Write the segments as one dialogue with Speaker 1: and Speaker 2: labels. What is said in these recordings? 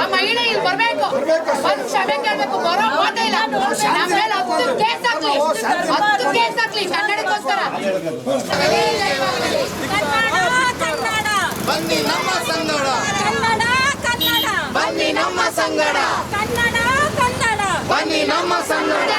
Speaker 1: ಆ ಮಹಿಳೆ ಇಲ್ಲಿ ಬರ್ಬೇಕು. ಬಂದು ಕ್ಷಮೆ ಕೇಳ್ಬೇಕು. ಬರೋ ಮಾತೇ ಇಲ್ಲ. ನಮ್ಮ ಮೇಲೆ ಹತ್ತು ಕೇಸ್ ಹಾಕ್ಲಿ. ಹತ್ತು ಕೇಸ್ ಹಾಕ್ಲಿ ಕನ್ನಡಕ್ಕೋಸ್ಕರ.
Speaker 2: ಕನ್ನಡ ಕನ್ನಡ
Speaker 3: ಬನ್ನಿ ನಮ್ಮ ಸಂಗಡ.
Speaker 2: ಕನ್ನಡ ಕನ್ನಡ.
Speaker 3: ಬನ್ನಿ ನಮ್ಮ ಸಂಗಡ.
Speaker 2: ಕನ್ನಡ ಕನ್ನಡ.
Speaker 3: ಬನ್ನಿ ನಮ್ಮ ಸಂಗಡ.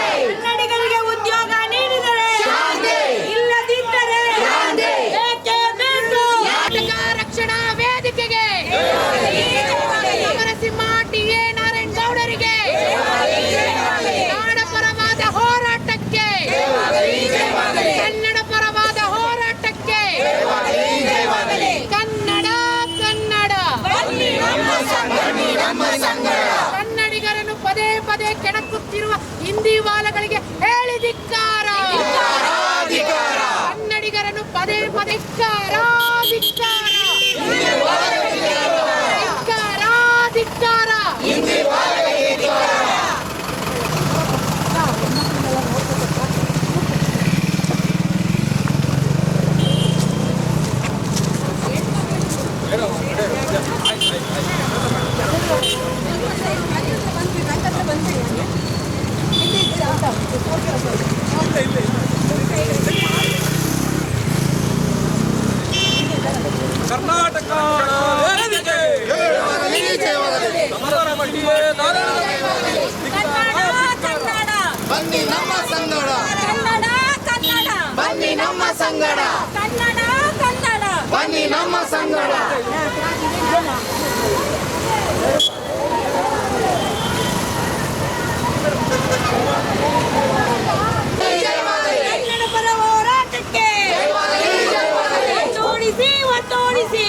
Speaker 1: തോണിസി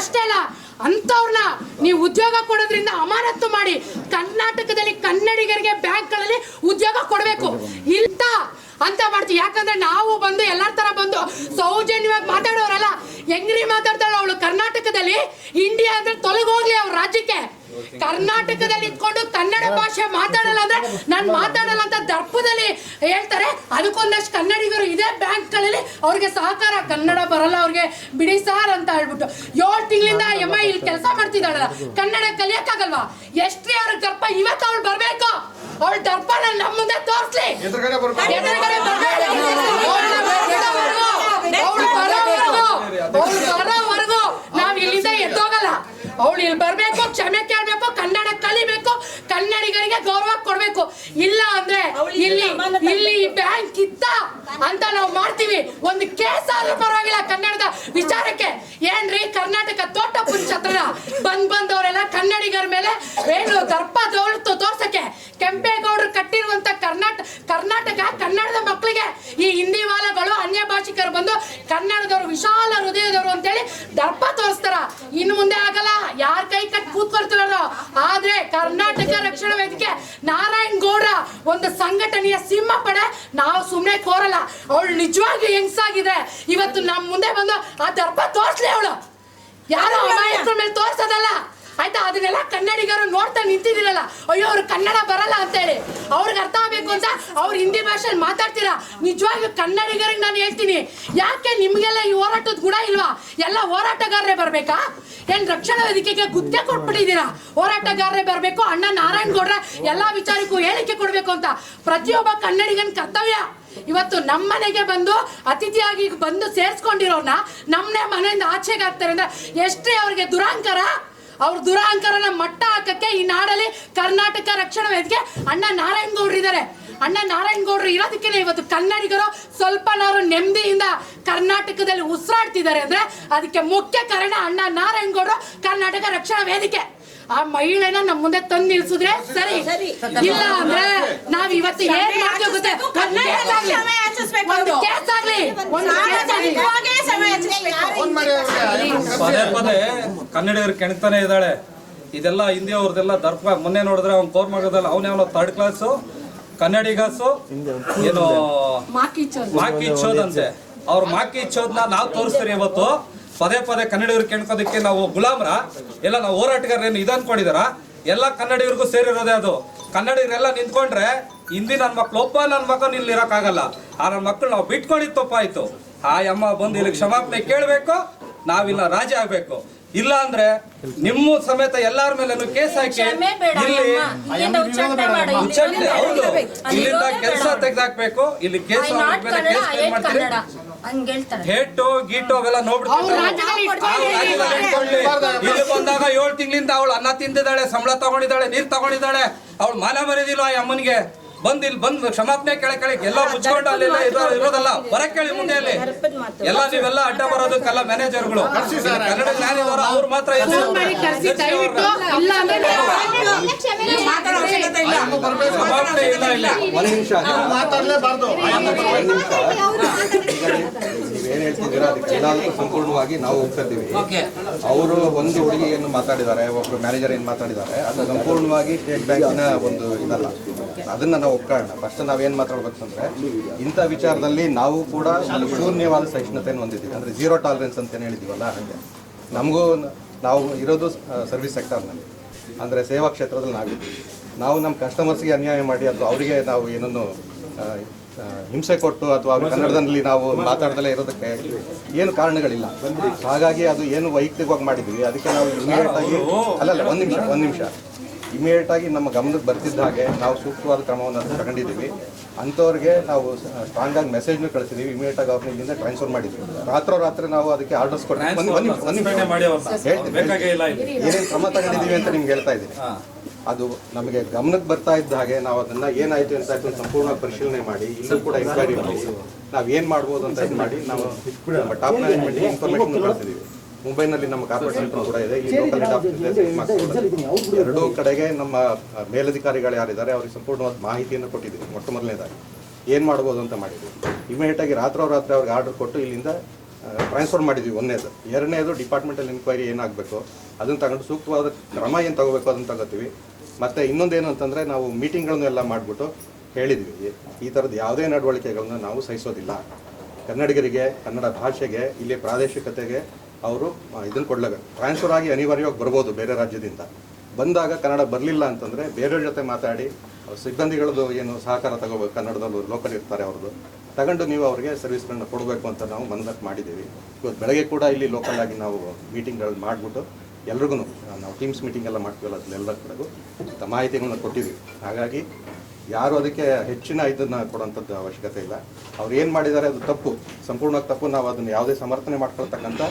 Speaker 1: ಅಷ್ಟೇ ಅಲ್ಲ, ಅಂಥವ್ರನ್ನ ನೀವು ಉದ್ಯೋಗ ಕೊಡೋದ್ರಿಂದ ಅಮಾನತ್ತು ಮಾಡಿ ಕರ್ನಾಟಕದಲ್ಲಿ ಕನ್ನಡಿಗರಿಗೆ ಬ್ಯಾಂಕ್ಗಳಲ್ಲಿ ಉದ್ಯೋಗ ಕೊಡಬೇಕು. ಇಂತ ಅಂತ ಮಾಡ್ತೀವಿ. ಯಾಕಂದ್ರೆ ನಾವು ಬಂದು ಎಲ್ಲರ ತರ ಬಂದು ಸೌಜನ್ಯವಾಗಿ ಮಾತಾಡೋರಲ್ಲ. ಹೆಂಗ್ರಿ ಮಾತಾಡ್ತಾಳೆ ಅವಳು ಕರ್ನಾಟಕದಲ್ಲಿ? ಇಂಡಿಯಾ ಅಂದ್ರೆ ತೊಲಗೋಗ್ಲಿ ಅವ್ರ ರಾಜ್ಯಕ್ಕೆ. ಕರ್ನಾಟಕದಲ್ಲಿ ಇದ್ಕೊಂಡು ಕನ್ನಡ ಭಾಷೆ ಮಾತಾಡಲ್ಲ ಅಂದ್ರೆ ನಾನು ಮಾತಾಡಲ್ಲ ಅಂತ ದರ್ಪದಲ್ಲಿ ಹೇಳ್ತಾರೆ. ಅದಕ್ಕೊಂದಷ್ಟು ಕನ್ನಡಿಗರು ಇದೇ ಬ್ಯಾಂಕ್ಗಳಲ್ಲಿ ಅವ್ರಿಗೆ ಸಹಕಾರ ಕನ್ನಡ ಬರಲ್ಲ ಅವ್ರಿಗೆ. ಬಿಡಿ ಸಾರ್ ಅಂತ ಹೇಳ್ಬಿಟ್ಟು ಏಳು ತಿಂಗಳಿಂದ ಎಮ್ಮ ಇಲ್ಲಿ ಕೆಲಸ ಮಾಡ್ತಿದ್ದಾಳಲ್ಲ ಕನ್ನಡ ಕಲಿಯಕ್ಕಾಗಲ್ವಾ? ಎಷ್ಟ್ರಿ ಅವ್ರ ದರ್ಪ ಇವತ್ತು ಅವಳು ಬರ್ಬೇಕು. ಅವಳ ದರ್ಪನ ನಮ್ಮ ಮುಂದೆ ತೋರಿಸ್ಲಿ. ಅವ್ಳು ಬರೋವರ್ಗೂ. ನಾವ್ ಇಲ್ಲಿಂದ ಎದ್ದೋಗಲ್ಲ. ಅವಳು ಇಲ್ಲಿ ಬರ್ಬೇಕು. ಗೌರವ ಕೊಡ್ಬೇಕು. ಇಲ್ಲ ಅಂದ್ರೆ ಇಲ್ಲಿ ಇಲ್ಲಿ ಬ್ಯಾಂಕ್ ಇತ್ತ ಅಂತ ನಾವು ಮಾಡ್ತೀವಿ. ಒಂದು ಕೇಸ್ ಆದ್ರೂ ಪರವಾಗಿಲ್ಲ ಕನ್ನಡದ ವಿಚಾರಕ್ಕೆ. ಏನ್ರಿ? ಕರ್ನಾಟಕ ತೋಟ ಪುರುಷತ್ರ ಬಂದ್ ಬಂದವರೆಲ್ಲ ಕನ್ನಡಿಗರ ಮೇಲೆ ಏನು ದರ್ಪ ದೌಲತ್ತು ತೋರ್ಸಕ್ಕೆ. ಕೆಂಪೇಗೌಡರು ಕಟ್ಟಿರುವಂತ ಕರ್ನಾಟಕ ಕರ್ನಾಟಕ ಕನ್ನಡದ ಮಕ್ಕಳಿಗೆ ಈ ಹಿಂದಿ ಭಾಷಿಕರು ಬಂದು ಕನ್ನಡದವರು ವಿಶಾಲ ಹೃದಯದವರು ಅಂತೇಳಿ ದರ್ಪ ತೋರಿಸ್ತಾರ. ಇನ್ನು ಮುಂದೆ ಆಗಲ್ಲ. ಯಾರ ಕೈ ಕಟ್ ಕೂತ್ಕೊಳ್ತಾರೋ ಆದ್ರೆ ಕರ್ನಾಟಕ ರಕ್ಷಣಾ ವೇದಿಕೆ ನಾರಾಯಣ್ ಗೌಡ ಒಂದು ಸಂಘಟನೆಯ ಸಿಂಹ ಪಡೆ. ನಾವು ಸುಮ್ಮನೆ ಕೋರಲ್ಲ. ಅವಳು ನಿಜವಾಗಿ ಹೆಂಗ್ಸಾಗಿದ್ರೆ ಇವತ್ತು ನಮ್ಮ ಮುಂದೆ ಬಂದು ಆ ದರ್ಪ ತೋರಿಸ್ಲಿ ಅವಳು. ಯಾರೋ ಅಮಾಯಕರ ಮೇಲೆ ತೋರ್ಸೋದಲ್ಲ. ಆಯ್ತಾ, ಅದನ್ನೆಲ್ಲ ಕನ್ನಡಿಗರು ನೋಡ್ತಾ ನಿಂತಿದ್ದೀರಲ್ಲ. ಅಯ್ಯೋ, ಅವ್ರು ಕನ್ನಡ ಬರಲ್ಲ ಅಂತ ಹೇಳಿ ಅವ್ರಿಗೆ ಅರ್ಥ ಆಗ್ಬೇಕು ಅಂತ ಅವ್ರು ಹಿಂದಿ ಭಾಷೆಯಲ್ಲಿ ಮಾತಾಡ್ತೀರಾ? ನಿಜವಾಗಿ ಕನ್ನಡಿಗರಿಗೆ ನಾನು ಹೇಳ್ತೀನಿ. ಯಾಕೆ ನಿಮ್ಗೆಲ್ಲ ಈ ಹೋರಾಟದ ಗುಣ ಇಲ್ವಾ? ಎಲ್ಲ ಹೋರಾಟಗಾರರೇ ಬರ್ಬೇಕಾ? ಏನ್ ರಕ್ಷಣಾ ವೇದಿಕೆಗೆ ಗುದ್ದೆ ಕೊಟ್ಬಿಟ್ಟಿದ್ದೀರಾ? ಹೋರಾಟಗಾರರೇ ಬರ್ಬೇಕು, ಅಣ್ಣ ನಾರಾಯಣ್ ಗೌಡ್ರ ಎಲ್ಲಾ ವಿಚಾರಕ್ಕೂ ಹೇಳಿಕೆ ಕೊಡ್ಬೇಕು ಅಂತ. ಪ್ರತಿಯೊಬ್ಬ ಕನ್ನಡಿಗನ ಕರ್ತವ್ಯ. ಇವತ್ತು ನಮ್ಮ ಮನೆಗೆ ಬಂದು ಅತಿಥಿಯಾಗಿ ಬಂದು ಸೇರಿಸ್ಕೊಂಡಿರೋರ್ನ ನಮ್ಮನೆ ಮನೆಯಿಂದ ಆಚೆಗೆ ಹಾಕ್ತಾರೆ ಅಂದ್ರೆ ಎಷ್ಟೇ ಅವ್ರಿಗೆ ದುರಾಂಕಾರ ಅವ್ರ ದುರಾಂಕರನ ಮಟ್ಟ ಹಾಕಕ್ಕೆ ಈ ನಾಡಲ್ಲಿ ಕರ್ನಾಟಕ ರಕ್ಷಣಾ ವೇದಿಕೆ ಅಣ್ಣ ನಾರಾಯಣ್ ಗೌಡ್ರು ಇದ್ದಾರೆ. ಅಣ್ಣ ನಾರಾಯಣ್ ಗೌಡ್ರು ಇರೋದಕ್ಕೆ ಇವತ್ತು ಕನ್ನಡಿಗರು ಸ್ವಲ್ಪನಾರು ನೆಮ್ಮದಿಯಿಂದ ಕರ್ನಾಟಕದಲ್ಲಿ ಉಸಿರಾಡ್ತಿದ್ದಾರೆ ಅಂದ್ರೆ ಅದಕ್ಕೆ ಮುಖ್ಯ ಕಾರಣ ಅಣ್ಣ ನಾರಾಯಣ್ ಗೌಡ್ರು ಕರ್ನಾಟಕ ರಕ್ಷಣಾ ವೇದಿಕೆ. ಆ ಮಹಿಳೆನ ನಮ್ಮ ಮುಂದೆ ತಂದು ನಿಲ್ಸಿದ್ರೆ ಸರಿ.
Speaker 3: ಸರಿ.
Speaker 1: ಇಲ್ಲ ಅಂದ್ರೆ ನಾವ್ ಇವತ್ತು ಏನ್ ಮಾಡ್ತೀವಿ ಗೊತ್ತೇ? ಒಂದು ಕೇಸ್ ಆಗ್ಲಿ. ಒಂದು. ಕೇಸ್ ಆಗ್ಲಿ.
Speaker 4: ಪದೇ ಪದೇ ಕನ್ನಡಿಗರು ಕೆಣಕ್ತಾನೆ ಇದ್ದಾಳೆ. ಇದೆಲ್ಲ ಹಿಂದಿ ಅವ್ರದ್ದೆಲ್ಲ ದರ್ಪ. ಮೊನ್ನೆ ನೋಡಿದ್ರೆ ಅವ್ನ ಕೋರ್ ಮಾಡೋದಲ್ಲ ಅವನ ಅವನು ಥರ್ಡ್ ಕ್ಲಾಸು ಕನ್ನಡಿಗಾಸು ಏನು
Speaker 1: ಮಾಕಿ ಚೋದ್.
Speaker 4: ಅಂತೆ. ಅವ್ರ ಮಾಕಿ ಚೋದ್ನ ನಾವು ತೋರಿಸ್ತೀರಿ ಇವತ್ತು ಪದೇ ಪದೇ ಕನ್ನಡಿಗರು ಕೇಳ್ಕೋದಕ್ಕೆ ನಾವು ಗುಲಾಮ್ರ. ಎಲ್ಲ ನಾವು ಹೋರಾಟಗಾರರೇನು ಇದು ಅನ್ಕೊಂಡಿದಾರ ಎಲ್ಲ ಕನ್ನಡಿಗರಿಗೂ ಸೇರಿರೋದೇ ಅದು. ಕನ್ನಡಿಗರೆಲ್ಲ ನಿಂತ್ಕೊಂಡ್ರೆ ಹಿಂದಿ ನನ್ನ ಮಕ್ಳು ಒಪ್ಪ ನನ್ನ ಮಗನ ಇಲ್ಲಿ ಇರೋಕ್ಕಾಗಲ್ಲ. ಆ ನನ್ನ ಮಕ್ಳು ನಾವು ಬಿಟ್ಕೊಂಡಿದ್ದು ತಪ್ಪಾಯ್ತು ಆ ಅಮ್ಮ ಬಂದು ಇಲ್ಲಿ ಕ್ಷಮಾಪಣೆ ಕೇಳಬೇಕು. ನಾವಿಲ್ಲ ರಾಜಿ ಆಗ್ಬೇಕು. ಇಲ್ಲ ಅಂದ್ರೆ ನಿಮ್ಮ ಸಮೇತ ಎಲ್ಲಾರ ಮೇಲೆ ಕೇಸ್ ಹಾಕಿ ಇಲ್ಲಿ ಹೌದು. ಇಲ್ಲಿಂದ ಕೆಲಸ ತೆಗೆದಾಕ್ಬೇಕು. ಇಲ್ಲಿ ಕೇಸ್ ಮಾಡ್ತೀರಿ.
Speaker 3: ಹಂಗ್ ಹೇಳ್ತಾರೆ.
Speaker 4: ಹೇಟು ಗೀಟು ಅವೆಲ್ಲ. ಇಲ್ಲಿ ಬಂದಾಗ ಏಳು ತಿಂಗಳಿಂದ ಅವಳು ಅನ್ನ ತಿಂದಿದ್ದಾಳೆ ಸಂಬಳ ತಗೊಂಡಿದ್ದಾಳೆ ನೀರ್ ತಗೊಂಡಿದ್ದಾಳೆ. ಅವಳು ಮಾನ ಮರಿದಿಲ್ವಾ ಆ ಅಮ್ಮನಿಗೆ. ಬಂದ್ ಇಲ್ಲಿ ಬಂದ್ ಕ್ಷಮಾಪಣೆ ಕೆಳ ಕೆಳ ಎಲ್ಲ ಮುಚ್ಕೊಂಡು ಅಲ್ಲಿ ಇರೋ- ಇರೋದಲ್ಲ ಹೊರ ಕೇಳಿ ಮುಂದೆ ಅಲ್ಲಿ. ಎಲ್ಲ ನೀವೆಲ್ಲ ಅಡ್ಡ ಬರೋದಕ್ಕೆಲ್ಲ ಮ್ಯಾನೇಜರ್ಗಳು ಕನ್ನಡ ಜ್ಞಾನಿದವರು ಅವ್ರು ಮಾತ್ರ ಕ್ಷಮಾಪಣೆ ಇಲ್ಲ ಇಲ್ಲಿ.
Speaker 5: ಈಗ ಹೇಳ್ತಿದ್ದೀರಾ? ಅದಕ್ಕೆ ಎಲ್ಲದಕ್ಕೂ ಸಂಪೂರ್ಣವಾಗಿ ನಾವು ಹೋಗ್ತಾ ಇದ್ದೀವಿ. ಅವರು ಒಂದು ಹುಡುಗಿಯನ್ನು ಮಾತಾಡಿದ್ದಾರೆ ಒಬ್ರು ಮ್ಯಾನೇಜರ್ ಏನು ಮಾತಾಡಿದ್ದಾರೆ ಅದು ಸಂಪೂರ್ಣವಾಗಿ ಸ್ಟೇಟ್ ಬ್ಯಾಂಕಿನ ಒಂದು ಇದಲ್ಲ. ಅದನ್ನ ನಾವು ಒಪ್ಕೊಳ್ಳೋಣ. ಫಸ್ಟ್ ನಾವೇನ್ ಮಾತಾಡ್ಬೇಕಂದ್ರೆ ಇಂಥ ವಿಚಾರದಲ್ಲಿ ನಾವು ಕೂಡ ಶೂನ್ಯವಾದ ಸಹಿಷ್ಣುತೆಯನ್ನು ಹೊಂದಿದ್ದೀವಿ. ಅಂದ್ರೆ ಜೀರೋ ಟಾಲರೆನ್ಸ್ ಅಂತ ಏನು ಹೇಳಿದೀವಲ್ಲ ಹಾಗೆ. ನಮಗೂ ನಾವು ಇರೋದು ಸರ್ವಿಸ್ ಸೆಕ್ಟರ್ನಲ್ಲಿ ಅಂದರೆ ಸೇವಾ ಕ್ಷೇತ್ರದಲ್ಲಿ ನಾವಿದ್ದೀವಿ. ನಾವು ನಮ್ಮ ಕಸ್ಟಮರ್ಸ್ಗೆ ಅನ್ಯಾಯ ಮಾಡಿ ಅಥವಾ ಅವರಿಗೆ ನಾವು ಏನನ್ನು ಹಿಂಸೆ ಕೊಟ್ಟು ಅಥವಾ ಕನ್ನಡದಲ್ಲಿ ನಾವು ಮಾತಾಡ್ದಲೇ ಇರೋದಕ್ಕೆ ಏನು ಕಾರಣಗಳಿಲ್ಲ. ಹಾಗಾಗಿ ಅದು ಏನು ವೈಯಕ್ತಿಕವಾಗಿ ಮಾಡಿದ್ವಿ ಅದಕ್ಕೆ ನಾವು ಇಮಿಡಿಯೇಟ್ ಆಗಿ ಅಲ್ಲಲ್ಲ ಒಂದು ನಿಮಿಷ ಒಂದು ನಿಮಿಷ. ಇಮಿಡಿಯೇಟ್ ಆಗಿ ನಮ್ಮ ಗಮನಕ್ಕೆ ಬರ್ತಿದ್ದ ಹಾಗೆ ನಾವು ಸೂಕ್ತವಾದ ಕ್ರಮವನ್ನು ತಗೊಂಡಿದ್ದೀವಿ. ಅಂಥವ್ರಿಗೆ ನಾವು ಸ್ಟ್ರಾಂಗ್ ಆಗಿ ಮೆಸೇಜ್ನು ಕಳಿಸಿದ್ದೀವಿ ಇಮಿಡಿಯೇಟ್ ಆಗಿ ಅವ್ರನ್ನ ಇಲ್ಲಿಂದ ಟ್ರಾನ್ಸ್ಫರ್ ಮಾಡಿದ್ವಿ. ರಾತ್ರೋರಾತ್ರಿ ನಾವು ಅದಕ್ಕೆ ಆರ್ಡರ್ಸ್ ಕೊಟ್ಟು ಒಂದು ನಿಮಿಷ
Speaker 4: ಇಲ್ಲ
Speaker 5: ಏನೇನು ಕ್ರಮ ತಗೊಂಡಿದ್ದೀವಿ ಅಂತ ನಿಮ್ಗೆ ಹೇಳ್ತಾ ಇದ್ದೀನಿ. ಅದು ನಮಗೆ ಗಮನಕ್ಕೆ ಬರ್ತಾ ಇದ್ದ ಹಾಗೆ ನಾವು ಅದನ್ನ ಏನಾಯ್ತು ಅಂತ ಸಂಪೂರ್ಣ ಸಂಪೂರ್ಣವಾಗಿ ಪರಿಶೀಲನೆ ಮಾಡಿ ಇಲ್ಲೂ ಕೂಡ ಎಂಕ್ವೈರಿ ಮಾಡಿ. ನಾವು ಏನ್ ಮಾಡ್ಬೋದು ಅಂತ ಇದು ಮಾಡಿ ನಾವು ಟಾಪ್ ಮ್ಯಾನೇಜ್ಮೆಂಟ್ ಇನ್ಫಾರ್ಮೇಶನ್ ಕಳಿಸಿದೀವಿ ಮುಂಬೈನಲ್ಲಿ ನಮ್ಮ ಕಾರ್ಪೊರೇಟ್ ಸೆಂಟರ್ ಕೂಡ ಇದೆ. ಈ ಲೋಕಲ್ ಹೆಡ್ ಆಫೀಸ್ ಎರಡೂ ಕಡೆಗೆ ನಮ್ಮ ಮೇಲಧಿಕಾರಿಗಳು ಯಾರಿದ್ದಾರೆ ಅವ್ರಿಗೆ ಸಂಪೂರ್ಣವಾದ ಮಾಹಿತಿಯನ್ನು ಕೊಟ್ಟಿದ್ದೀವಿ ಮೊಟ್ಟ ಮೊದಲನೇದಾಗಿ. ಏನು ಮಾಡ್ಬೋದು ಅಂತ ಮಾಡಿದ್ವಿ ಇಮಿಡಿಯೇಟ್ ಆಗಿ ರಾತ್ರೋರಾತ್ರಿ ಅವ್ರಿಗೆ ಆರ್ಡರ್ ಕೊಟ್ಟು ಇಲ್ಲಿಂದ ಟ್ರಾನ್ಸ್ಫರ್ ಮಾಡಿದ್ವಿ ಒಂದನೇದು ಎರಡನೇದು ಡಿಪಾರ್ಟ್ಮೆಂಟಲ್ ಎನ್ಕ್ವೈರಿ ಏನಾಗಬೇಕು ಅದನ್ನು ತಗೊಂಡು ಸೂಕ್ತವಾದ ಕ್ರಮ ಏನು ತಗೋಬೇಕು ಅದನ್ನು ತಗೋತೀವಿ. ಮತ್ತು ಇನ್ನೊಂದೇನು ಅಂತಂದರೆ ನಾವು ಮೀಟಿಂಗ್ಗಳನ್ನು ಎಲ್ಲ ಮಾಡಿಬಿಟ್ಟು ಹೇಳಿದ್ವಿ. ಈ ಥರದ್ದು ಯಾವುದೇ ನಡವಳಿಕೆಗಳನ್ನ ನಾವು ಸಹಿಸೋದಿಲ್ಲ. ಕನ್ನಡಿಗರಿಗೆ, ಕನ್ನಡ ಭಾಷೆಗೆ, ಇಲ್ಲಿ ಪ್ರಾದೇಶಿಕತೆಗೆ ಅವರು ಇದನ್ನು ಕೊಡ್ಲಾಗ ಟ್ರಾನ್ಸ್ಫರ್ ಆಗಿ ಅನಿವಾರ್ಯವಾಗಿ ಬರ್ಬೋದು ಬೇರೆ ರಾಜ್ಯದಿಂದ. ಬಂದಾಗ ಕನ್ನಡ ಬರಲಿಲ್ಲ ಅಂತಂದರೆ ಬೇರೆಯವ್ರ ಜೊತೆ ಮಾತಾಡಿ ಸಿಬ್ಬಂದಿಗಳದ್ದು ಏನು ಸಹಕಾರ ತಗೋಬೇಕು, ಕನ್ನಡದಲ್ಲೂ ಲೋಕಲ್ ಇರ್ತಾರೆ ಅವ್ರದ್ದು. ತಗೊಂಡು ನೀವು ಅವರಿಗೆ ಸರ್ವಿಸ್ಗಳನ್ನ ಕೊಡಬೇಕು ಅಂತ ನಾವು ಮನದಟ್ಟು ಮಾಡಿದ್ದೀವಿ. ಇವತ್ತು ಬೆಳಗ್ಗೆ ಕೂಡ ಇಲ್ಲಿ ಲೋಕಲ್ ಆಗಿ ನಾವು ಮೀಟಿಂಗ್ಗಳು ಮಾಡಿಬಿಟ್ಟು ಎಲ್ರಿಗೂ ನಾವು ಟೀಮ್ಸ್ ಮೀಟಿಂಗ್ ಎಲ್ಲ ಮಾಡ್ತೀವಲ್ಲ ಅದನ್ನೆಲ್ಲ ಕಡೆಗೂ ಮಾಹಿತಿಗಳನ್ನ ಕೊಟ್ಟಿದ್ವಿ ಹಾಗಾಗಿ ಯಾರು ಅದಕ್ಕೆ ಹೆಚ್ಚಿನ ಇದನ್ನ ಕೊಡುವಂಥದ್ದು ಅವಶ್ಯಕತೆ ಇಲ್ಲ. ಅವ್ರು ಏನು ಮಾಡಿದ್ದಾರೆ ಅದು ತಪ್ಪು. ಸಂಪೂರ್ಣವಾಗಿ ತಪ್ಪು. ನಾವು ಅದನ್ನು ಯಾವುದೇ ಸಮರ್ಥನೆ ಮಾಡ್ಕೊಳ್ತಕ್ಕಂಥ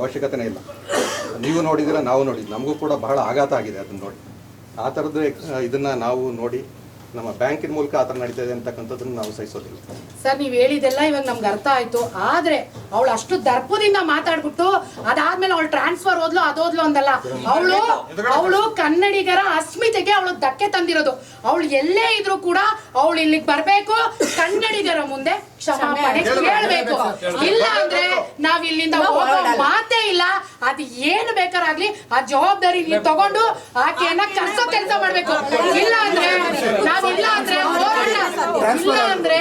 Speaker 5: ಅವಶ್ಯಕತೆನೇ ಇಲ್ಲ. ನೀವು ನೋಡಿದಿರ ನಾವು ನೋಡಿದ್ವಿ ನಮಗೂ ಕೂಡ ಬಹಳ ಆಘಾತ ಆಗಿದೆ ಅದನ್ನ ನೋಡಿ. ಆ ಥರದ್ದು ಇದನ್ನ ನಾವು ನೋಡಿ ನಮ್ಮ ಬ್ಯಾಂಕಿನ ಮೂಲಕ ಆತರ ನಡೀತಾ ಇದೆ ಅಂತಕ್ಕಂಥದ್ದನ್ನು ನಾವು ಸಹಿಸೋದಿಲ್ಲ.
Speaker 1: ಸರ್, ನೀವ್ ಹೇಳಿದೆಲ್ಲ ಇವಾಗ ನಮ್ಗೆ ಅರ್ಥ ಆಯ್ತು. ಆದ್ರೆ ಅವಳು ಅಷ್ಟು ದರ್ಪದಿಂದ ಮಾತಾಡ್ಬಿಟ್ಟು ಅದಾದ್ಮೇಲೆ ಅವಳು ಟ್ರಾನ್ಸ್ಫರ್ ಹೋದ್ಲು ಅದೋದ್ಲು ಅಂದಲ್ಲ. ಅವಳು ಅವಳು ಕನ್ನಡಿಗರ ಅಸ್ಮಿತೆಗೆ ಅವಳು ಧಕ್ಕೆ ತಂದಿರೋದು. ಅವಳು ಎಲ್ಲೇ ಇದ್ರು ಕೂಡ ಅವಳು ಇಲ್ಲಿಗೆ ಬರ್ಬೇಕು, ಕನ್ನಡಿಗರ ಮುಂದೆ ಕ್ಷಮಾಪಣೆ ಕೇಳಬೇಕು. ಇಲ್ಲ ಅಂದ್ರೆ ನಾವ್ ಇಲ್ಲಿಂದ ಹೋಗೋ ಮಾತೇ ಇಲ್ಲ. ಅದು ಏನು ಬೇಕಾರಾಗ್ಲಿ ಆ ಜವಾಬ್ದಾರಿ ನೀವು ತಗೊಂಡು ಆಕೆಯನ್ನ ಕರ್ಸೋ ಕೆಲಸ ಮಾಡ್ಬೇಕು. ಇಲ್ಲ ಅಂದ್ರೆ ನಾವ್ ಇಲ್ಲ ಅಂದ್ರೆ ಇಲ್ಲ ಅಂದ್ರೆ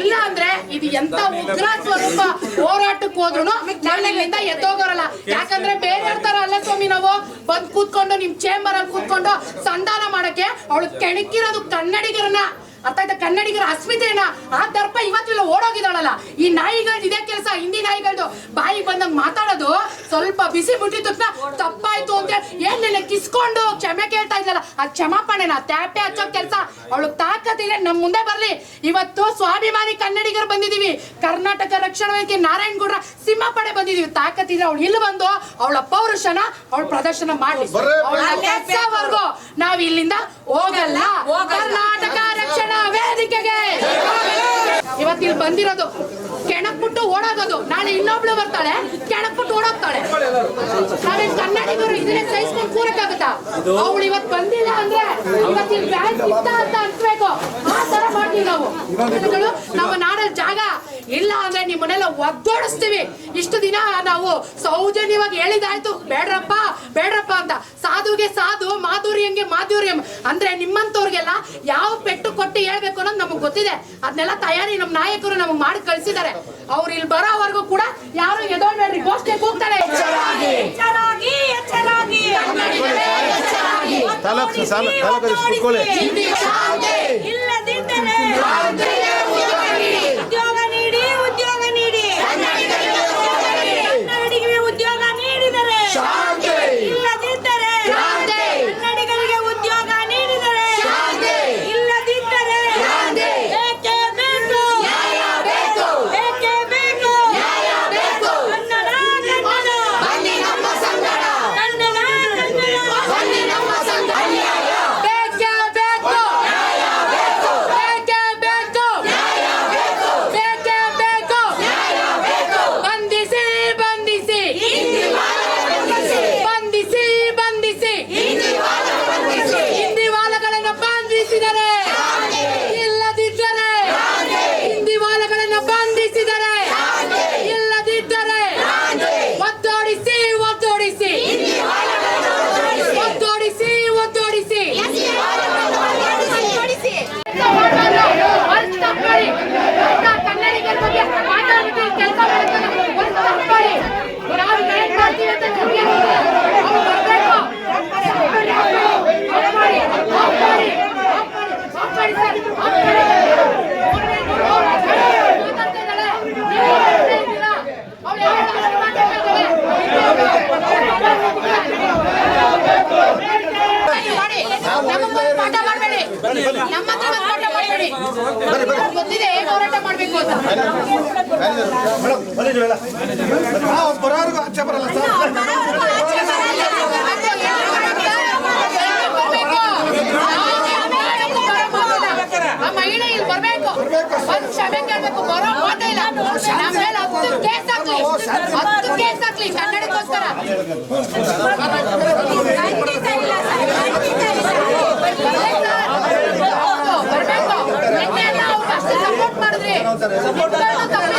Speaker 1: ಇಲ್ಲ ಅಂದ್ರೆ ಇದು ಎಂತ ಉಗ್ರ ಸ್ವರೂಪ ಹೋರಾಟಕ್ಕೆ ಹೋದ್ರು ನಾನು ಇಲ್ಲಿಂದ ಎದ್ದೋಗೋರಲ್ಲ. ಯಾಕಂದ್ರೆ ಬೇರೆ ತರ ಅಲ್ಲ ಸ್ವಾಮಿ ನಾವು ಬಂದ್ ಕೂತ್ಕೊಂಡು ನಿಮ್ ಚೇಂಬರ್ ಅಲ್ಲಿ ಕೂತ್ಕೊಂಡು ಸಂಧಾನ ಮಾಡಕ್ಕೆ ಅವಳು ಕೆಣಕಿರೋದು ಕನ್ನಡಿಗರನ್ನ. ಅರ್ಥ ಆಯ್ತಾ? ಕನ್ನಡಿಗರ ಅಸ್ಮಿತೆಯನ್ನ ಆ ದರ್ಪ ಇವತ್ತಿಲ್ಲ ಓಡೋಗಿದಾಳಲ್ಲ ಈ ನಾಯಿಗಳ್ ಇದೇ ಕೆಲಸ ಹಿಂದಿ ನಾಯಿಗಳ್ದು ಬಾಯಿಗೆ ಬಂದಂಗ್ ಮಾತಾಡೋದು ಸ್ವಲ್ಪ ಬಿಸಿ ಮುಟ್ಟಿದ ತಕ್ಷಣ ತಪ್ಪಾಯ್ತು ಅಂತ ಏನೆಲ್ಲ ಕಿಸ್ಕೊಂಡು ಕ್ಷಮೆ ಕೇಳ್ತಾ ಇದ್ಲಲ್ಲ. ಆ ಕ್ಷಮಾಪಣೆನ ತ್ಯಾಪೆ ಹಚ್ಚೋ ಕೆಲಸ. ಅವಳು ತಾಕತ್ತಿದೆ ನಮ್ ಮುಂದೆ ಬರ್ಲಿ. ಇವತ್ತು ಸ್ವಾಭಿಮಾನಿ ಕನ್ನಡಿಗರು ಬಂದಿದೀವಿ ಕರ್ನಾಟಕ ರಕ್ಷಣಾ ವೇದಿಕೆ ನಾರಾಯಣಗೌಡರ ಸಿಂಹ ಪಡೆ ಬಂದಿದೀವಿ ತಾಕತ್ತಿದ್ರೆ ಅವಳು ಇಲ್ಲಿ ಬಂದು ಅವಳ ಪೌರುಷನ ಅವಳು ಪ್ರದರ್ಶನ
Speaker 3: ಮಾಡಿ.
Speaker 1: ಅವಳ ಕೆಲ್ಸವರ್ಗೂ ನಾವ್ ಇಲ್ಲಿಂದ ಹೋಗಲ್ಲ. ಕರ್ನಾಟಕ ರಕ್ಷಣಾ ವೇದಿಕೆಗೆ. ಇವತ್ತಿಲ್ಲಿ ಬಂದಿರೋದು ಕೆಣಕ್ಬಿಟ್ಟು ಓಡಾಗೋದು ನಾಳೆ ಇನ್ನೊಬ್ಳು ಬರ್ತಾಳೆ, ಕೆಣಕ್ಬಿಟ್ಟು ಓಡೋಗ್ತಾಳೆ ನಾವೇನ್ ಕನ್ನಡಿಗರು ಇದನ್ನೇ ಸಹಿಸ್ಕೊಂಡು ಕೂರಕ್ಕಾಗತ್ತಾ? ಅವಳು ಇವತ್ ಬಂದಿಲ್ಲ ಅಂದ್ರೆ ಇವತ್ತು ಇಲ್ಲಿ ಬ್ಯಾಂಕ್ ಇತ್ತ ಅಂತ ಅನ್ಸ್ಬೇಕು. ಆ ತರ ಮಾಡ್ತೀವಿ ನಾವು. ನಮ್ಮ ನಾಡಲ್ಲಿ ಜಾಗ ಇಲ್ಲ ಅಂದ್ರೆ ನಿಮ್ಮನ್ನೆಲ್ಲ ಒದ್ದೋಡಿಸ್ತೀವಿ ಇಷ್ಟು ದಿನ ನಾವು ಸೌಜನ್ಯವಾಗಿ ಹೇಳಿದಾಯ್ತು. ಬೇಡ್ರಪ್ಪ ಬೇಡ್ರಪ್ಪ ಅಂತ. ಸಾಧುಗೆ ಸಾಧು ಮಾಧುರ್ಯಂಗೆ ಮಾಧುರ್ಯಂ ಅಂದ್ರೆ ನಿಮ್ಮಂತವ್ರಿಗೆಲ್ಲ ಯಾವ ಕೊಟ್ಟು ಹೇಳ್ಬೇಕು ಅನ್ನೋದು ನಮಗ್ ಗೊತ್ತಿದೆ. ಅದನ್ನೆಲ್ಲ ತಯಾರಿ ನಮ್ಮ ನಾಯಕರು ನಮಗ್ ಮಾಡಿ ಕಳ್ಸಿದ್ದಾರೆ. ಅವ್ರು ಇಲ್ಲಿ ಬರೋವರೆಗೂ ಕೂಡ ಯಾರು ಎದೋಳ್ಬೇಡ್ರಿ ಗೋಷ್ಠಿ ಕೂಗ್ತಾರೆ
Speaker 3: ತಾಲೂಕು ಕುತ್ಕೊಳ್ಳಿ
Speaker 1: ಹಿಂದಿ ಶಾಂತಿ,
Speaker 2: ಇಲ್ಲದಿದ್ದರೆ
Speaker 1: ಶಾಂತಿಗೆ ಉದ್ಯೋಗ ನೀಡಿ.
Speaker 2: ಉದ್ಯೋಗ ನೀಡಿ ಉದ್ಯೋಗ ನೀಡಿ ಕನ್ನಡಿಗರಿಗೆ ಉದ್ಯೋಗ ನೀಡಿದರೆ
Speaker 1: ಶಾಂತಿ.
Speaker 2: ಇಲ್ಲದಿದ್ದರೆ
Speaker 1: ಶಾಂತಿ.
Speaker 2: ಕನ್ನಡಿಗರಿಗೆ ಉದ್ಯೋಗ ನೀಡಿದರೆ
Speaker 1: ಶಾಂತಿ.
Speaker 2: ಇಲ್ಲದಿದ್ದರೆ
Speaker 1: ಶಾಂತಿ.
Speaker 2: ಬೇಕೇ ಬೇಕು
Speaker 1: ನ್ಯಾಯ ಬೇಕು.
Speaker 2: ಬೇಕೇ ಬೇಕು
Speaker 1: ನ್ಯಾಯ ಬೇಕು.
Speaker 2: ಕನ್ನಡ ಕನ್ನಡ
Speaker 1: ಬನ್ನಿ ನಮ್ಮ ಸಂಗಡ
Speaker 2: ಕನ್ನಡ ಕನ್ನಡ
Speaker 1: ಬನ್ನಿ ನಮ್ಮ ಸಂಗಡ ಬೇಕೇ ಬೇಕು ಬೇಕೇ ಬೇಕು ಬೇಕೇ ಬೇಕು ಬಂಧಿಸಿ ಬಂಧಿಸಿ ಬಂಧಿಸಿ ಬಂಧಿಸಿ ಹಿಂದಿ ವಾಲಗಳನ್ನು ಬಂಧಿಸಿದರೆ ಇಲ್ಲದಿದ್ದರೆ ಹಿಂದಿ ವಾಲಗಳನ್ನು ಬಂಧಿಸಿದರೆ ಇಲ್ಲದಿದ್ದರೆ ಒತ್ತೋಡಿಸಿ ಒತ್ತೋಡಿಸಿ ಒತ್ತೋಡಿಸಿ ಒತ್ತೋಡಿಸಿ ಒಂದ್ ತಪ್ಪಡಿ ಕನ್ನಡಿಗರ ಬಗ್ಗೆ ಮಾತಾಡೋದಕ್ಕೆ ಕೆಲಸ ಮಾಡ್ತಾರೆ ಒಂದ್ ತಪ್ಪಡಿ ನಾವು ಏನ್ ಮಾಡ್ತೀವಿ ಅಂತ ನಮ್ಗೆ ಗೊತ್ತಿಲ್ಲ. ಅವ್ರು ಬರ್ಬೇಕು. ಆಫ್ ಮಾಡಿ, ಆಫ್ ಮಾಡಿ, ಆಫ್ ಮಾಡಿ, ಆಫ್ ಮಾಡಿ ಸರ್, ಆಫ್ ಮಾಡಿ. ಅವ್ರು ಮಾತಾಡ್ತಾ ಇದ್ದಾಳೆ. ನೀವು ಮಾತಾಡ್ತಾ ಇದ್ದೀರಾ? ಅವ್ಳು ಯಾರು ಮಾತಾಡ್ತಾ ಇದ್ದಾಳೆ? ನಮಗೆ ಪಾಠ ಮಾಡಬೇಡಿ ನಮ್ಮ ಹತ್ರ ಬಂದು ಪಾಠ ಮಾಡಬೇಡಿ ಗೊತ್ತಿದೆ ಹೇಗೆ ಹೋರಾಟ ಮಾಡಬೇಕು ಅಂತ
Speaker 3: ಬರೋರ್ಗು ಆಚೆ ಬರಲ್ಲ
Speaker 1: ಆ ಮಹಿಳೆ ಇಲ್ಲಿ ಬರ್ಬೇಕು ಒಂದ್ ಕ್ಷಮೆ ಕೇಳ್ಬೇಕು ಬರೋ ಮಾತೇ ಇಲ್ಲ ನಮ್ಮ ಮೇಲೆ ಹತ್ತು ಕೇಸ್ ಹಾಕ್ಲಿ ಹತ್ತು ಕೇಸ್ ಹಾಕ್ಲಿ ಕನ್ನಡಕ್ಕೋಸ್ಕರ ಬರ್ಬೇಕು ನಿನ್ನೆ ಎಲ್ಲ ಅವ್ರು ಅಷ್ಟು ಸಪೋರ್ಟ್ ಮಾಡಿದ್ರಿ ನಿಮ್ಗಳದ್ದು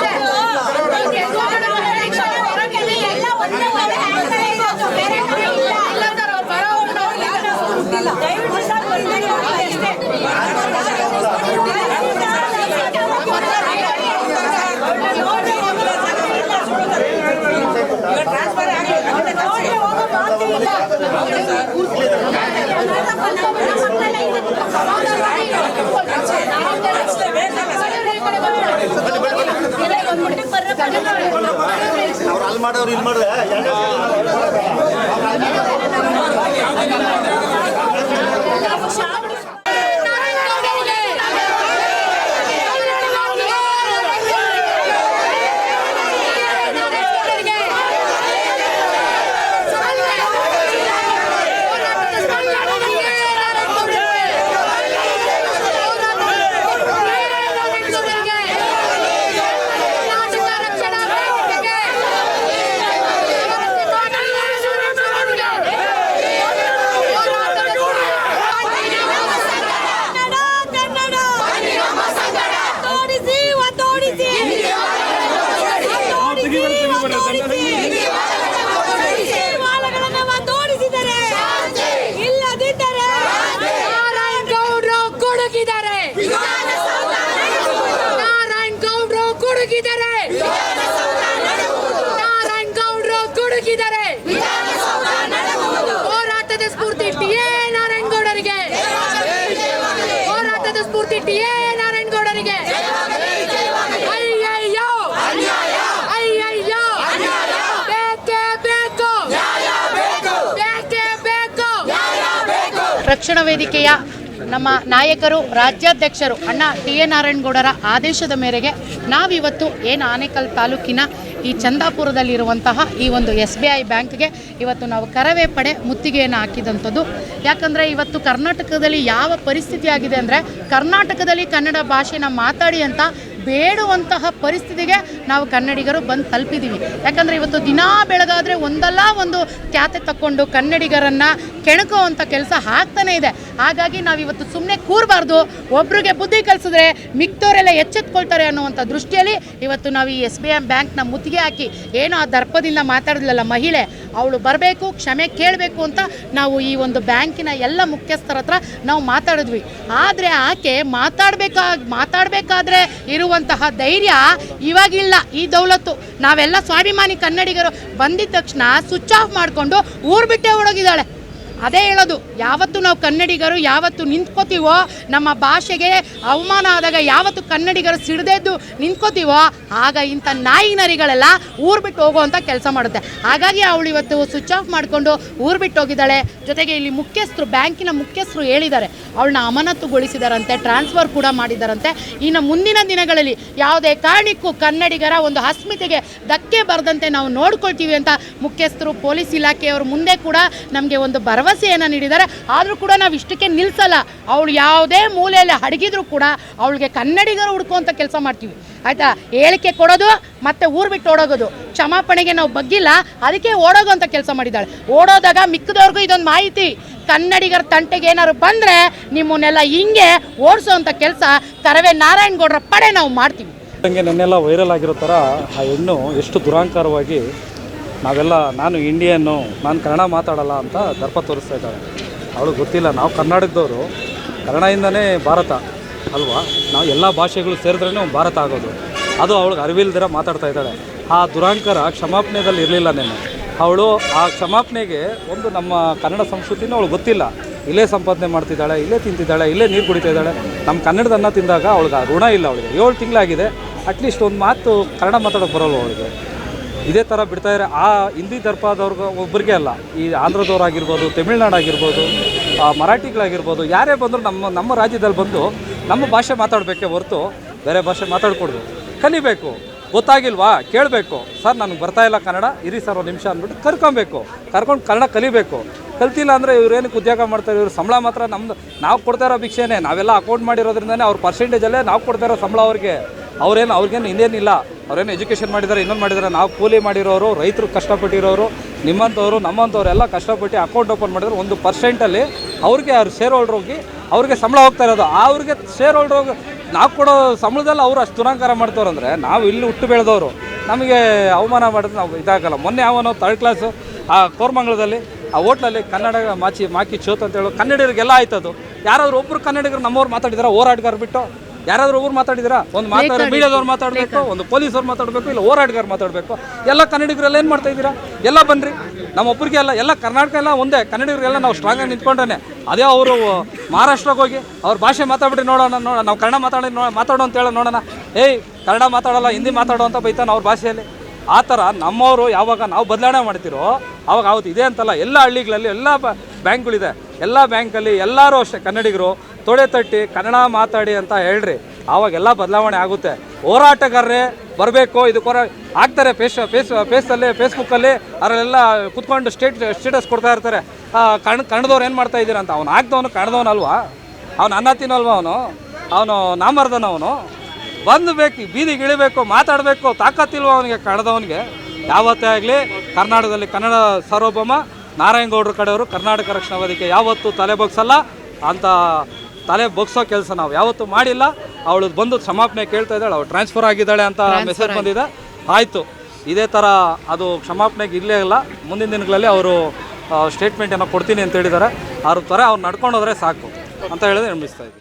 Speaker 1: ತಪ್ಪಿದೆ ನೀವು ಗೆಲ್ಸ್ಕೊಂಡು ಬಂದ್ರೆ ಈ ಕ್ಷಮೆ ಬರೋಕೆ ಎಲ್ಲ ಒಂದೇ ಒಂದೇ ಇಲ್ಲ ಸರ್ ಅವ್ರು ಬರೋವರೆಗೂ ನಾವು
Speaker 3: ಅವ್ರು ಅಲ್ಲಿ ಮಾಡೋರು ಇಲ್ಲಿ ಮಾಡಿದ್ರೆ
Speaker 1: ರಕ್ಷಣಾ
Speaker 6: ನಾರಾಯಣ್ ಗೌಡ್ರು ಕೊಡುಗಿದರೆ ನಾರಾಯಣ್ ಗೌಡ್ರು ಕೊಡುಗಿದರೆ ಹೋರಾಟದ ಸ್ಫೂರ್ತಿ ಇಟ್ಟಿಯೇ ಎ ನಾರಾಯಣ್ ಗೌಡರಿಗೆ. ಹೋರಾಟದ ಸ್ಫೂರ್ತಿ ಇಟ್ಟಿಯೇ ಎ ನಾರಾಯಣ್ ಗೌಡರಿಗೆ. ಅಯ್ಯಯ್ಯೋ.
Speaker 1: ರಕ್ಷಣಾ ವೇದಿಕೆಯ ನಮ್ಮ ನಾಯಕರು, ರಾಜ್ಯಾಧ್ಯಕ್ಷರು ಅಣ್ಣ ಟಿ ಎ ನಾರಾಯಣಗೌಡರ ಆದೇಶದ ಮೇರೆಗೆ ನಾವಿವತ್ತು ಏನು ಆನೇಕಲ್ ತಾಲೂಕಿನ ಈ ಚಂದಾಪುರದಲ್ಲಿರುವಂತಹ ಈ ಒಂದು ಎಸ್ ಬಿ ಐ ಬ್ಯಾಂಕ್ಗೆ ಇವತ್ತು ನಾವು ಕರವೇ ಪಡೆ ಮುತ್ತಿಗೆಯನ್ನು ಹಾಕಿದಂಥದ್ದು. ಯಾಕಂದರೆ ಇವತ್ತು ಕರ್ನಾಟಕದಲ್ಲಿ ಯಾವ ಪರಿಸ್ಥಿತಿ ಆಗಿದೆ ಅಂದರೆ ಕರ್ನಾಟಕದಲ್ಲಿ ಕನ್ನಡ ಭಾಷೆನ ಮಾತಾಡಿ ಅಂತ ಬೇಡುವಂತಹ ಪರಿಸ್ಥಿತಿಗೆ ನಾವು ಕನ್ನಡಿಗರು ಬಂದು ತಲುಪಿದ್ದೀವಿ ಯಾಕಂದರೆ ಇವತ್ತು ದಿನಾ ಬೆಳಗಾದರೆ ಒಂದಲ್ಲ ಒಂದು ಖ್ಯಾತೆ ತಕ್ಕೊಂಡು ಕನ್ನಡಿಗರನ್ನು ಕೆಣಕುವಂಥ ಕೆಲಸ ಆಗ್ತಾನೇ ಇದೆ. ಹಾಗಾಗಿ ನಾವು ಇವತ್ತು ಸುಮ್ಮನೆ ಕೂರಬಾರ್ದು. ಒಬ್ರಿಗೆ ಬುದ್ಧಿ ಕಲಿಸಿದ್ರೆ ಮಿಕ್ತವರೆಲ್ಲ ಎಚ್ಚೆತ್ಕೊಳ್ತಾರೆ ಅನ್ನುವಂಥ ದೃಷ್ಟಿಯಲ್ಲಿ ಇವತ್ತು ನಾವು ಈ ಎಸ್ ಬಿ ಐ ಬ್ಯಾಂಕ್ನ ಮುತ್ತಿಗೆ ಹಾಕಿ ಏನೋ ಆ ದರ್ಪದಿಂದ ಮಾತಾಡಿದ್ಲಲ್ಲ ಮಹಿಳೆ, ಅವಳು ಬರಬೇಕು, ಕ್ಷಮೆ ಕೇಳಬೇಕು ಅಂತ ನಾವು ಈ ಒಂದು ಬ್ಯಾಂಕಿನ ಎಲ್ಲ ಮುಖ್ಯಸ್ಥರ ಹತ್ರ ನಾವು ಮಾತಾಡಿದ್ವಿ. ಆದರೆ ಆಕೆ ಮಾತಾಡಬೇಕಾ ಮಾತಾಡಬೇಕಾದ್ರೆ ಇರುವಂತಹ ಧೈರ್ಯ ಇವಾಗಿಲ್ಲ ಈ ದೌಲತ್ತು. ನಾವೆಲ್ಲ ಸ್ವಾಭಿಮಾನಿ ಕನ್ನಡಿಗರು ಬಂದಿದ್ದ ತಕ್ಷಣ ಸ್ವಿಚ್ ಆಫ್ ಮಾಡಿಕೊಂಡು ಊರು ಬಿಟ್ಟೆ ಓಡೋಗಿದ್ದಾಳೆ. ಅದೇ ಹೇಳೋದು. ಯಾವತ್ತು ನಾವು ಕನ್ನಡಿಗರು, ಯಾವತ್ತು ನಿಂತ್ಕೋತೀವೋ, ನಮ್ಮ ಭಾಷೆಗೆ ಅವಮಾನ ಆದಾಗ ಯಾವತ್ತು ಕನ್ನಡಿಗರು ಸಿಡದೆದ್ದು ನಿಂತ್ಕೋತೀವೋ, ಆಗ ಇಂಥ ನಾಯಿ ನರಿಗಳೆಲ್ಲ ಊರು ಬಿಟ್ಟು ಹೋಗುವಂಥ ಕೆಲಸ ಮಾಡುತ್ತೆ. ಹಾಗಾಗಿ ಅವಳು ಇವತ್ತು ಸ್ವಿಚ್ ಆಫ್ ಮಾಡಿಕೊಂಡು ಊರು ಬಿಟ್ಟು ಹೋಗಿದ್ದಾಳೆ. ಜೊತೆಗೆ ಇಲ್ಲಿ ಮುಖ್ಯಸ್ಥರು, ಬ್ಯಾಂಕಿನ ಮುಖ್ಯಸ್ಥರು ಹೇಳಿದ್ದಾರೆ. ಅವಳನ್ನ ಅಮಾನತುಗೊಳಿಸಿದಾರಂತೆ ಟ್ರಾನ್ಸ್ಫರ್ ಕೂಡ ಮಾಡಿದಾರಂತೆ. ಇನ್ನು ಮುಂದಿನ ದಿನಗಳಲ್ಲಿ ಯಾವುದೇ ಕಾರಣಕ್ಕೂ ಕನ್ನಡಿಗರ ಒಂದು ಅಸ್ಮಿತೆಗೆ ಧಕ್ಕೆ ಬರದಂತೆ ನಾವು ನೋಡ್ಕೊಳ್ತೀವಿ ಅಂತ ಮುಖ್ಯಸ್ಥರು, ಪೊಲೀಸ್ ಇಲಾಖೆಯವರು ಮುಂದೆ ಕೂಡ ನಮಗೆ ಒಂದು ಭರವಸೆಯನ್ನು ನೀಡಿದ್ದಾರೆ. ಆದರೂ ಕೂಡ ನಾವು ಇಷ್ಟಕ್ಕೆ ನಿಲ್ಲಿಸಲ್ಲ ಅವಳು ಯಾವುದೇ ಮೂಲೆಯಲ್ಲಿ ಅಡಗಿದ್ರು ಕೂಡ ಅವಳಿಗೆ ಕನ್ನಡಿಗರು ಹುಡ್ಕುವಂಥ ಕೆಲಸ ಮಾಡ್ತೀವಿ. ಆಯಿತಾ? ಹೇಳಿಕೆ ಕೊಡೋದು ಮತ್ತೆ ಊರು ಬಿಟ್ಟು ಓಡೋಗೋದು. ಕ್ಷಮಾಪಣೆಗೆ ನಾವು ಬಗ್ಗಿಲ್ಲ. ಅದಕ್ಕೆ ಓಡೋಗುವಂಥ ಕೆಲಸ ಮಾಡಿದ್ದಾಳೆ. ಓಡೋದಾಗ ಮಿಕ್ಕದವ್ರಿಗೂ ಇದೊಂದು ಮಾಹಿತಿ. ಕನ್ನಡಿಗರ ತಂಟೆಗೆ ಏನಾದ್ರು ಬಂದರೆ ನಿಮ್ಮನ್ನೆಲ್ಲ ಹಿಂಗೆ ಓಡಿಸೋವಂಥ ಕೆಲಸ ಕರವೇ ನಾರಾಯಣಗೌಡರ ಪಡೆ ನಾವು ಮಾಡ್ತೀವಿ.
Speaker 4: ನೆನ್ನೆಲ್ಲ ವೈರಲ್ ಆಗಿರೋ ಥರ ಆ ಹೆಣ್ಣು ಎಷ್ಟು ದುರಾಂಕಾರವಾಗಿ ನಾವೆಲ್ಲ, ನಾನು ಇಂಡಿಯನ್ನು, ನಾನು ಕನ್ನಡ ಮಾತಾಡಲ್ಲ ಅಂತ ದರ್ಪ ತೋರಿಸ್ತಾ ಇದ್ದಾಳೆ. ಅವಳು ಗೊತ್ತಿಲ್ಲ, ನಾವು ಕರ್ನಾಟಕದವರು. ಕನ್ನಡದಿಂದನೇ ಭಾರತ, ಅಲ್ವಾ? ನಾವು ಎಲ್ಲ ಭಾಷೆಗಳು ಸೇರಿದ್ರೇ ಭಾರತ ಆಗೋದು. ಅದು ಅವಳಿಗೆ ಅರಿವಿಲ್ದಿರ ಮಾತಾಡ್ತಾ ಇದ್ದಾಳೆ. ಆ ದುರಾಂಕರ ಕ್ಷಮಾಪಣೆದಲ್ಲಿ ಇರಲಿಲ್ಲ ನೆನ್ನೆ. ಅವಳು ಆ ಕ್ಷಮಾಪಣೆಗೆ ಒಂದು ನಮ್ಮ ಕನ್ನಡ ಸಂಸ್ಕೃತಿನೂ ಅವಳು ಗೊತ್ತಿಲ್ಲ. ಇಲ್ಲೇ ಸಂಪಾದನೆ ಮಾಡ್ತಿದ್ದಾಳೆ, ಇಲ್ಲೇ ತಿಂತಿದ್ದಾಳೆ, ಇಲ್ಲೇ ನೀರು ಕುಡಿತಾ ಇದ್ದಾಳೆ. ನಮ್ಮ ಕನ್ನಡದನ್ನ ತಿಂದಾಗ ಅವಳಿಗೆ ಋಣ ಇಲ್ಲ ಅವಳಿಗೆ. ಏಳು ತಿಂಗಳಾಗಿದೆ. ಅಟ್ಲೀಸ್ಟ್ ಒಂದು ಮಾತು ಕನ್ನಡ ಮಾತಾಡೋಕೆ ಬರೋಲ್ಲ ಅವಳಿಗೆ? ಇದೇ ಥರ ಬಿಡ್ತಾ ಇದ್ದಾರೆ ಆ ಹಿಂದಿ ದರ್ಪದವ್ರಿಗೆ ಒಬ್ಬರಿಗೆ ಅಲ್ಲ ಈ ಆಂಧ್ರದವ್ರಾಗಿರ್ಬೋದು ತಮಿಳ್ನಾಡು ಆಗಿರ್ಬೋದು ಆ, ಮರಾಠಿಗಳಾಗಿರ್ಬೋದು ಯಾರೇ ಬಂದರೂ ನಮ್ಮ ನಮ್ಮ ರಾಜ್ಯದಲ್ಲಿ ಬಂದು ನಮ್ಮ ಭಾಷೆ ಮಾತಾಡಬೇಕೇ ಹೊರತು ಬೇರೆ ಭಾಷೆ ಮಾತಾಡ್ಕೊಡ್ದು. ಕಲಿಬೇಕು ಗೊತ್ತಾಗಿಲ್ವಾ? ಕೇಳಬೇಕು. ಸರ್ ನನಗೆ ಬರ್ತಾ ಇಲ್ಲ ಕನ್ನಡ ಇರಿ ಸರ್ ಒಂದು ನಿಮಿಷ ಅಂದ್ಬಿಟ್ಟು ಕರ್ಕೊಬೇಕು. ಕರ್ಕೊಂಡು ಕನ್ನಡ ಕಲಿಬೇಕು. ಕಲ್ತಿಲ್ಲ ಅಂದರೆ ಇವ್ರೇನಕ್ಕೆ ಉದ್ಯೋಗ ಮಾಡ್ತಾರೆ? ಇವ್ರು ಸಂಬಳ ಮಾತ್ರ ನಮ್ದು. ನಾವು ಕೊಡ್ತಾ ಇರೋ ಭಿಕ್ಷೆನೇ ನಾವೆಲ್ಲ ಅಕೌಂಟ್ ಮಾಡಿರೋದ್ರಿಂದನೇ ಅವ್ರ ಪರ್ಸೆಂಟೇಜಲ್ಲೇ ನಾವು ಕೊಡ್ತಾ ಇರೋ ಸಂಬಳ ಅವ್ರಿಗೆ. ಅವ್ರೇನು, ಅವ್ರಿಗೇನು ಇನ್ನೇನಿಲ್ಲ. ಅವ್ರೇನು ಎಜುಕೇಷನ್ ಮಾಡಿದ್ದಾರೆ, ಇನ್ನೊಂದು ಮಾಡಿದ್ದಾರೆ, ನಾವು ಕೂಲಿ ಮಾಡಿರೋರು, ರೈತರು ಕಷ್ಟಪಟ್ಟಿರೋರು, ನಿಮ್ಮಂಥವ್ರು, ನಮ್ಮಂಥವ್ರು ಎಲ್ಲ ಕಷ್ಟಪಟ್ಟು ಅಕೌಂಟ್ ಓಪನ್ ಮಾಡಿದ್ರೆ ಒಂದು ಪರ್ಸೆಂಟಲ್ಲಿ ಅವ್ರಿಗೆ ಅವ್ರು ಶೇರ್ ಹೋಲ್ಡ್ರ್ ಹೋಗಿ ಅವ್ರಿಗೆ ಸಂಬಳ ಹೋಗ್ತಾ ಇರೋದು. ಅವ್ರಿಗೆ ಶೇರ್ ಹೋಲ್ಡ್ರ್ ನಾವು ಕೊಡೋ ಸಂಬಳದಲ್ಲಿ ಅವ್ರು ಅಷ್ಟು ದುರಾಂಕಾರ ಮಾಡ್ತವ್ರಂದ್ರೆ ನಾವು ಇಲ್ಲಿ ಹುಟ್ಟು ಬೆಳೆದವರು. ನಮಗೆ ಅವಮಾನ ಮಾಡಿದ್ರೆ ನಾವು ಇದಾಗಲ್ಲ. ಮೊನ್ನೆ ಅವನು ತರ್ಡ್ ಕ್ಲಾಸು ಆ ಕೋರ್ಮಂಗಲದಲ್ಲಿ ಆ ಹೋಟ್ಲಲ್ಲಿ ಕನ್ನಡ ಮಾಚಿ, ಮಾಕಿ ಚೋತ್ ಅಂತ ಹೇಳೋ ಕನ್ನಡಿಗರಿಗೆಲ್ಲ ಆಯ್ತದು. ಯಾರಾದರೂ ಒಬ್ಬರು ಕನ್ನಡಿಗರು ನಮ್ಮವ್ರು ಮಾತಾಡಿದಾರೆ ಹೋರಾಟಗಾರ ಬಿಟ್ಟು ಯಾರಾದ್ರೂ ಊರು ಮಾತಾಡಿದಿರಾ ಒಂದು ಮಾತಾಡ ಮೀಡಿಯಾದವ್ರು ಮಾತಾಡಬೇಕು ಒಂದು ಪೊಲೀಸವ್ರು ಮಾತಾಡಬೇಕು ಇಲ್ಲ ಹೋರಾಟಗಾರ ಮಾತಾಡಬೇಕು. ಎಲ್ಲ ಕನ್ನಡಿಗರೆಲ್ಲ ಏನು ಮಾಡ್ತಾ ಇದ್ದೀರಾ? ಎಲ್ಲ ಬನ್ನಿರಿ ನಮ್ಮ ಒಬ್ಬರಿಗೆ ಎಲ್ಲ ಎಲ್ಲ ಕರ್ನಾಟಕ ಎಲ್ಲ ಒಂದೇ. ಕನ್ನಡಿಗರಿಗೆಲ್ಲ ನಾವು ಸ್ಟ್ರಾಂಗಾಗಿ ನಿಂತ್ಕೊಂಡ್ರೆ ಅದೇ ಅವರು ಮಹಾರಾಷ್ಟ್ರಕ್ಕೆ ಹೋಗಿ ಅವ್ರ ಭಾಷೆ ಮಾತಾಡ್ಬಿಟ್ಟು ನೋಡೋಣ ನೋಡ ನಾವು ಕನ್ನಡ ಮಾತಾಡಿ ನೋ ಮಾತಾಡೋ ಅಂತ ಹೇಳೋ ನೋಡೋಣ. ಏಯ್ ಕನ್ನಡ ಮಾತಾಡಲ್ಲ ಹಿಂದಿ ಮಾತಾಡೋ ಅಂತ ಬೈತಾನೆ ಅವ್ರ ಭಾಷೆಯಲ್ಲಿ. ಆ ಥರ ನಮ್ಮವರು ಯಾವಾಗ ನಾವು ಬದಲಾವಣೆ ಮಾಡ್ತಿರೋ ಅವಾಗ ಆವತ್ತು ಇದೆ ಅಂತಲ್ಲ ಎಲ್ಲ ಹಳ್ಳಿಗಳಲ್ಲಿ ಎಲ್ಲ ಬ್ಯಾಂಕ್ಗಳಿದೆ. ಎಲ್ಲ ಬ್ಯಾಂಕಲ್ಲಿ ಎಲ್ಲರೂ ಅಷ್ಟೇ ಕನ್ನಡಿಗರು. ತೊಡೆ ತಟ್ಟಿ, ಕನ್ನಡ ಮಾತಾಡಿ ಅಂತ ಹೇಳ್ರಿ. ಆವಾಗೆಲ್ಲ ಬದಲಾವಣೆ ಆಗುತ್ತೆ. ಹೋರಾಟಗಾರರೇ ಬರಬೇಕು ಇದಕ್ಕೋರ ಆಗ್ತಾರೆ ಫೇಸ್ ಫೇಸ್ ಫೇಸಲ್ಲಿ ಫೇಸ್ಬುಕ್ಕಲ್ಲಿ ಅದರಲ್ಲೆಲ್ಲ ಕುತ್ಕೊಂಡು ಸ್ಟೇಟ್ ಸ್ಟೇಟಸ್ ಕೊಡ್ತಾ ಇರ್ತಾರೆ. ಕಣ್, ಕಣ್ದವ್ರು ಏನು ಮಾಡ್ತಾ ಇದ್ದೀರಾ ಅಂತ, ಅವ್ನು ಆಗ್ದವನು ಕನ್ನಡದವನಲ್ವಾ ಅವ್ನು ಅನ್ನ ತಿನ್ನಲ್ವಾ ಅವನು? ಅವನು ನಾಮರ್ದನ ಅವನು? ಬಂದು ಬೇಕು ಬೀದಿಗೆ ಇಳಿಬೇಕು ಮಾತಾಡಬೇಕು, ತಾಕತ್ತಿಲ್ವ ಅವನಿಗೆ ಕನ್ನಡದವನಿಗೆ ಯಾವತ್ತೇ ಆಗಲಿ, ಕರ್ನಾಟಕದಲ್ಲಿ ಕನ್ನಡ ಸಾರ್ವಭೌಮ, ನಾರಾಯಣಗೌಡರ ಕಡೆಯವರು ಕರ್ನಾಟಕ ರಕ್ಷಣಾ ವೇದಿಕೆ ಯಾವತ್ತೂ ತಲೆ ಬಗ್ಸಲ್ಲ. ಅಂತ ತಲೆ ಬಗ್ಸೋ ಕೆಲಸ ನಾವು. ಯಾವತ್ತೂ ಮಾಡಿಲ್ಲ. ಅವಳು ಬಂದು ಕ್ಷಮಾಪಣೆ ಕೇಳ್ತಾ ಇದ್ದಾಳೆ. ಅವಳು ಟ್ರಾನ್ಸ್ಫರ್ ಆಗಿದ್ದಾಳೆ ಅಂತ ಮೆಸೇಜ್ ಬಂದಿದೆ. ಆಯಿತು. ಇದೇ ಥರ ಅದು ಕ್ಷಮಾಪಣೆಗೆ ಇರಲೇ ಇಲ್ಲ. ಮುಂದಿನ ದಿನಗಳಲ್ಲಿ ಅವರು ಸ್ಟೇಟ್ಮೆಂಟ್ ಏನೋ ಕೊಡ್ತೀನಿ ಅಂತ ಹೇಳಿದ್ದಾರೆ. ಅವ್ರ ಥರ ಅವ್ರು ನಡ್ಕೊಂಡು ಹೋದರೆ ಸಾಕು ಅಂತ ಹೇಳಿದ್ರೆ ನಿರ್ಮಿಸ್ತಾ ಇದ್ದೀವಿ